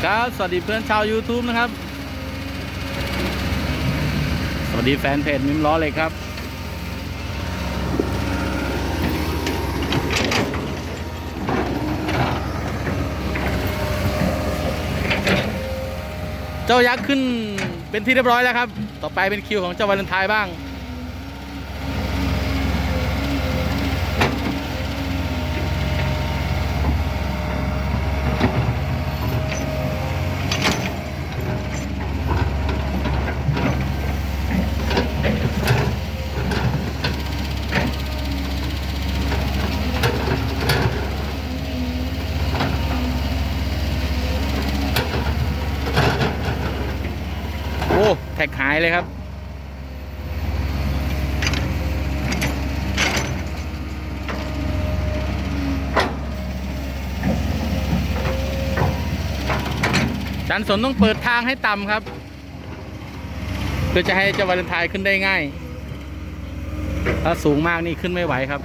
ดีครับ สวัสดีเพื่อนชาว YouTube นะครับ สวัสดีแฟนเพจมิมล้อเลยครับ เจ้ายักษ์ขึ้นเป็นที่เรียบร้อยแล้วครับ ต่อไปเป็นคิวของเจ้าวาเลนไทน์บ้าง อ้แท็กหายเลยครับ จันสนต้องเปิดทางให้ต่ำครับเพื่อจะให้เจ้าวาเลนไทน์ขึ้นได้ง่าย ถ้าสูงมากนี่ขึ้นไม่ไหวครับ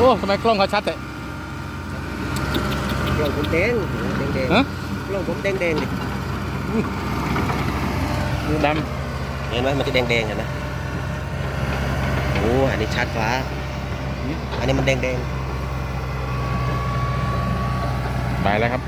อ้ทำไมกล้องเขาชัดแต่กล้องผมแดงแดงแดงฮะกล้องผมแดงแดงดิดเห็นไหมมันจะแดงแดงเห็นไหมโอ้อันนี้ชัดฟ้าอันนี้มันแดงแดงำไปแล้วครับ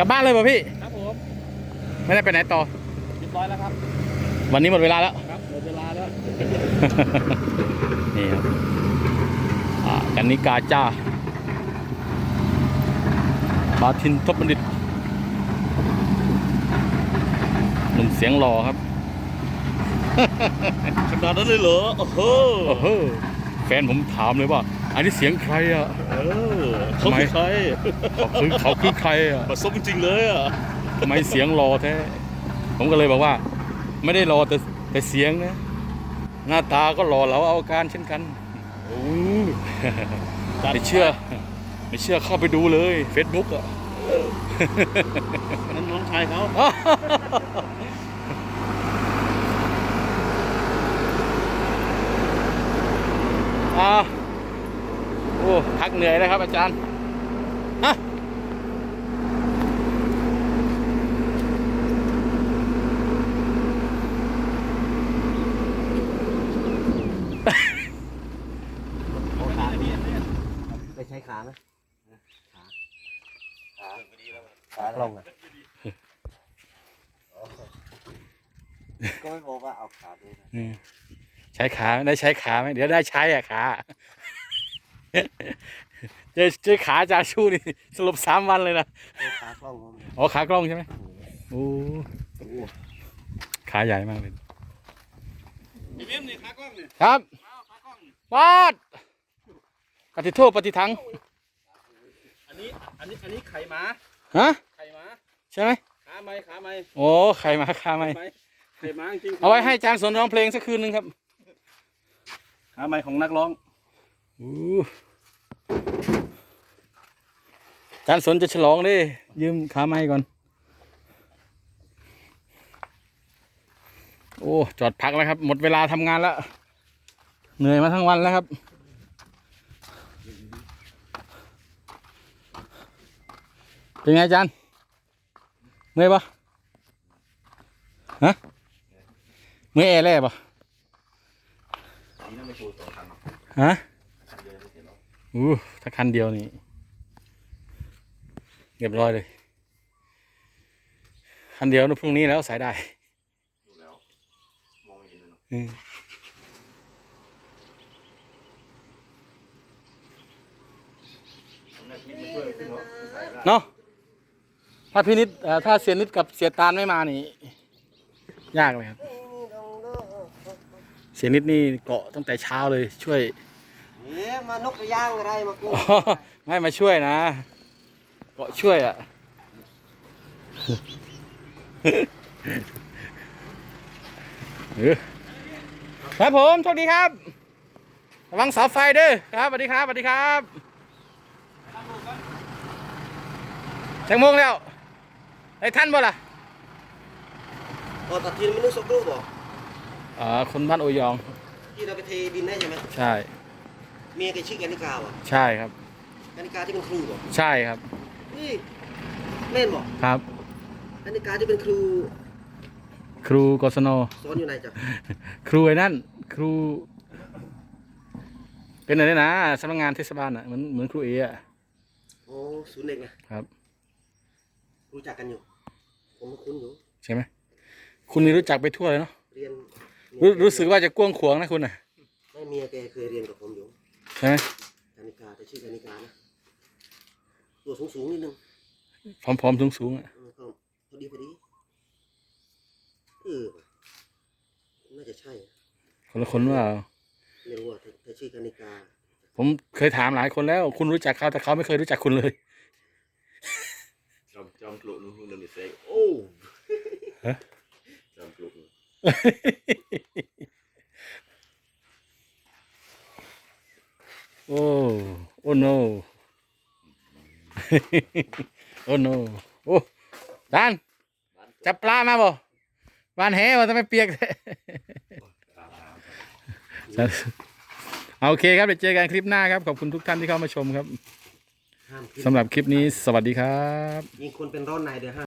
กลับบ้านเลยป่ะพี่ ครับผมไม่ได้ไปไหนต่อเรียบร้อยแล้วครับวันนี้หมดเวลาแล้วครับหมดเวลาแล้วนี่ครับอ่ากันนิกาจ้าปาทินทบบัณฑิตหนุ่มเสียงหล่อครับขนาดนั้นเลยเหรอโอ้โหโอ้โหแฟนผมถามเลยว่า อันนี้เสียงใครอะเออเขาคือใครเขาคือเขาคือใครอะผสมจริงเลยอะทำไมเสียงหล่อแท้ผมก็เลยบอกว่า ไม่ได้หล่อแต่แต่เสียงนะหน้าตาก็หล่อเหลาเอาการเช่นกันโอ้ไม่เชื่อ ไม่เชื่อเข้าไปดูเลย Facebook อะนั่นน้องชายเขาอ่าโอ้พักเหนื่อยนะครับ อาจารย์ฮะไปใช้ขาไหมขาขาขากล้องอะก็ไม่บอกว่าเอาขาดูนะใช้ขาได้ใช้ขาไหมเดี๋ยวได้ใช้อะขา เจอเจอขาจาชูนี่สลบสามวันเลยนะเอาขากล้องผมอ๋อขากล้องใช่ไหมโอ้โอ้โหขาใหญ่มากเลยพี่เบี้ยมนี่ขากล้องเนี่ยครับเอาขากล้องนี่วาดปฏิโทษปฏิทังอันนี้อันนี้อันนี้ไข่หมาฮะไข่หมาใช่ไหมขาไม้ขาไม้โอ้ใครมาขาไหมไข่หมาจริงๆเอาไว้ให้อาจารย์สนร้องเพลงสักคืนนึงครับขาไม้ของนักร้อง อู้อาจารย์สนจะฉลองดิยืมขาไม้ก่อน โอ้ จอดพักแล้วครับ หมดเวลาทำงานแล้ว เหนื่อยมาทั้งวันแล้วครับ เป็นไงอาจารย์เมื่อยปะฮะเมื่อยแอร์แล่ปะฮะ อู้ถ้าคันเดียวนี่เรียบร้อยเลย คันเดียวนะพรุ่งนี้แล้วสายได้อืมเนาะถ้าพี่นิดถ้าเสียนิดกับเสียตาลไม่มานี่ ยากเลยครับ เสียนิดนี่เกาะตั้งแต่เช้าเลยช่วย เนี่ยมานกกระย่างอะไรมากูอ๋อไม่มาช่วยนะเกาะช่วยอะเออครับผมโชคดีครับระวังเสาไฟเด้อครับสวัสดีครับสวัสดีครับแตงโมงแล้วไอ้ท่านบ่ล่ะพอตัดทีนไม่นึกสักรูปบอกอ่าคนบ้านโอยอง ที่เราไปเทดินได้ใช่ไหม ใช่ เมียแกชื่อแกนิกาว่ะใช่ครับแกนิกาที่เป็นครูบอกใช่ครับนี่เล่นบอกครับแกนิกาที่เป็นครู ครูกศนสอนอยู่ไหนจ๊ะครูไอ้นั่นครู เป็นอะไรนะสำนักงานเทศบาลอะเหมือนเหมือนครูเออะโอ้ศูนย์เด็กนะครับ รู้จักกันอยู่ ผมก็คุ้นอยู่ใช่ไหมคุณนี่รู้จักไปทั่วเลยเนาะเรียนรู้รู้สึกว่าจะกว้างขวางนะคุณน่ะแม่เมียแกเคยเรียนกับผมอยู่ ใช่ไหมแกนิกาแต่ชื่อแกนิกานะตัวสูงสูงๆนิดนึงผอมๆสูงๆอะเออก็พอดีพอดีเออน่าจะใช่คนละคนว่าไม่รู้ว่าถ้าถ้าชื่อกานิกา ผมเคยถามหลายคนแล้ว คุณรู้จักเขาแต่เขาไม่เคยรู้จักคุณเลย Trong trong trụ luôn luôn được say. Ô. Hả? Trong trụ. luôn. โอ้ โอ้ no โอ้ no โอ้ดาน จับปลามาบ่วานแหว่าทำไมเปียกเอาโอเคครับเดี๋ยวเจอกันคลิปหน้าครับ ขอบคุณทุกท่านที่เข้ามาชมครับห้ามขึ้นสำหรับคลิปนี้สวัสดีครับ ยิงคนเป็นร้อนในเดี๋ยวห้าม